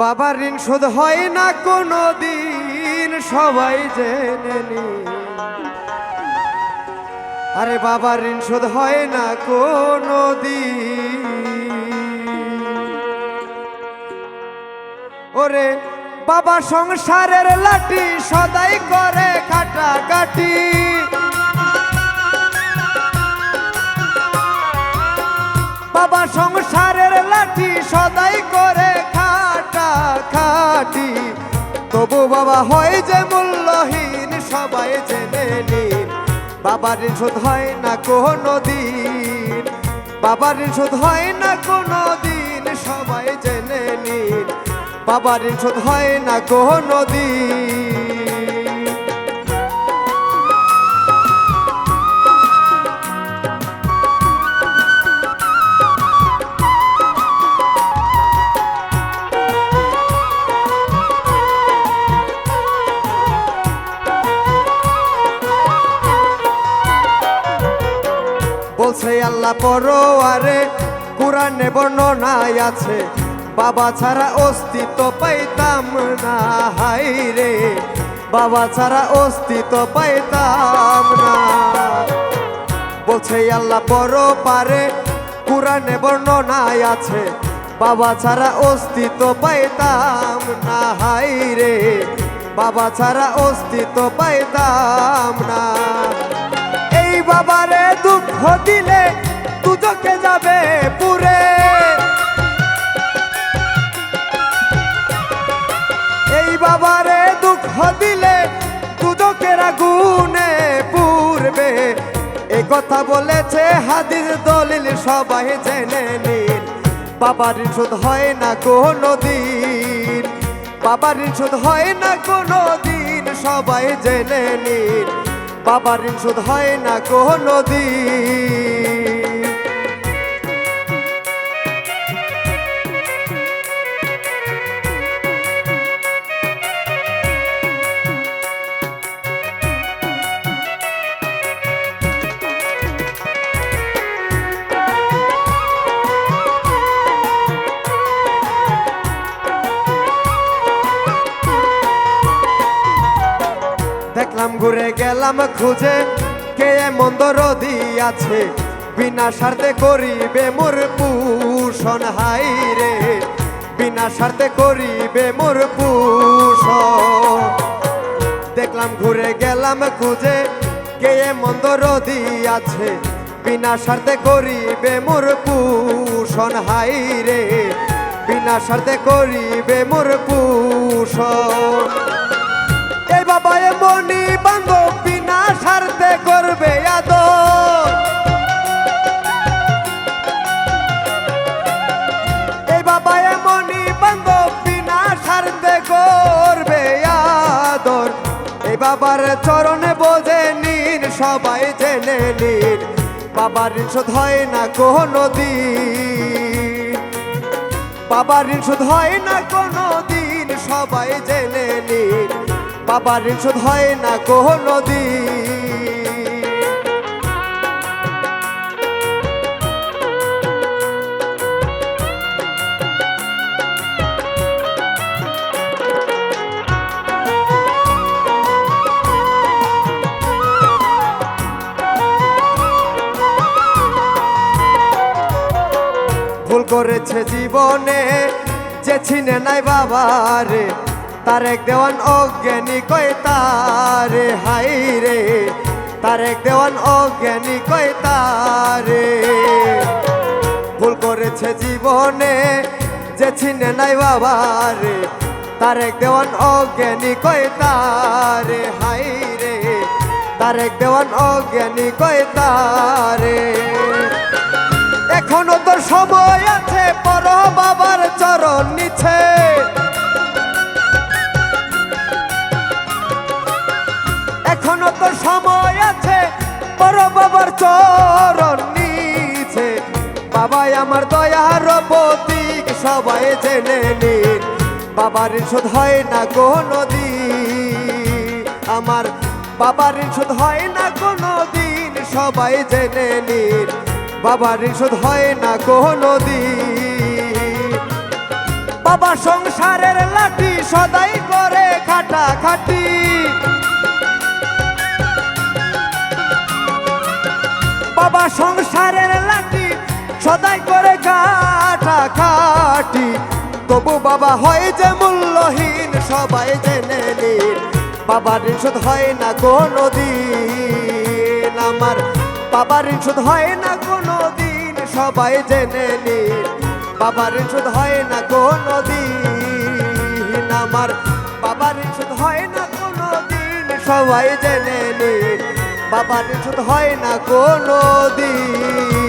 বাবার ঋণ শোধ হয় না কোনো দিন সবাই জেনে নি। আরে বাবার ঋণ শোধ হয় না কোনো দিন ওরে বাবা সংসারের লাঠি সদাই করে কাটাকাটি। বাবা সংসারের লাঠি সদাই করে বাবা হয় যে মূল্যহীন, সবাই জেনে নিন, বাবার শোধ হয় না কোনো দিন। বাবার শোধ হয় না কোনো দিন, সবাই জেনে নিন, বাবার শোধ হয় না কোনো দিন। বলছে আল্লাহ পরোয়ারে, কোরআনে বর্ণনায় আছে, বাবা ছাড়া অস্তিত্ব পাইতাম না, হাই রে। বাবা ছাড়া অস্তিত্ব পাইতাম না। বলছে আল্লাহ পর পারে কোরআনে বর্ণনায় আছে, বাবা ছাড়া অস্তিত্ব পাইতাম না, হাই রে। বাবা ছাড়া অস্তিত্ব পাইতাম না। দিলে দুজকে যাবে পুরে। এই বাবারে দুঃখ দিলে দুজকের আগুনে পুরবে। এই কথা বলেছে হাদির দলিল, সবাই জেনে নিন। বাবার শোধ হয় না কোনো দিন। বাবার শোধ হয় না কোনো দিন, সবাই জেনে নিন। বাবার ঋণ শোধ হয় না কোনো দিন। ঘুরে গেলাম খুঁজে, কে এমন দরদি আছে? বিনা স্বার্থে করিবে মোর পুষণ হাই রে। বিনা স্বার্থে করিবে মোর পুষণ। দেখলাম ঘুরে গেলাম খুঁজে, কে এমন দরদি আছে? বিনা স্বার্থে করিবে মোর পুষণ হাই রে। বিনা স্বার্থে করিবে মোর পুষণ। এই বাবা মনি বাবার চরণে বোঝে নিন সবাই জেনে নিন বাবার ঋণ হয় না কোনো দিন। বাবার ঋণ হয় না কোনো দিন, সবাই জেনে নিন বাবার ঋণ শোধ হয় না কোনো দিন। ভুল করেছে জীবনে, যে ছিনে নাই বাবারে তারেক দেওয়ান অজ্ঞানী কয় তারে, হাই রে তারেক দেওয়ান অজ্ঞানী কয় তারে। ভুল করেছে জীবনে, যে ছিনে নাই বাবারে তারেক দেওয়ান অজ্ঞানী কয় তারে, হাই রে তারেক দেওয়ান অজ্ঞানী কয় তারে। এখনও তো সময় আছে পর বাবার চরণ নিছে এখনও তো সময় আছে পর বাবার চরণ নিছে বাবাই আমার দয়ার প্রতীক, সবাই জেনে নিন, বাবার শোধ হয় না কোনো আমার বাবার শোধ হয় না কোনো দিন সবাই জেনে নিন বাবার শোধ হয় না কোনো দিন বাবা সংসারের লাঠি সদাই করে খাটা খাটি বাবা সংসারের লাঠি সদাই করে কাটা কাটি তবু বাবা হয় যে মূল্যহীন, সবাই জেনে নিন, বাবার শোধ হয় না কোনো দিন আমার বাবার ঋণ হয় না কোনো দিন সবাই জেনে নিন, বাবার ঋণ হয় না কোনো দিন আমার বাবার শোধ হয় না কোনো দিন সবাই জেনে নিন, বাবার ঋণ হয় না কোনো দিন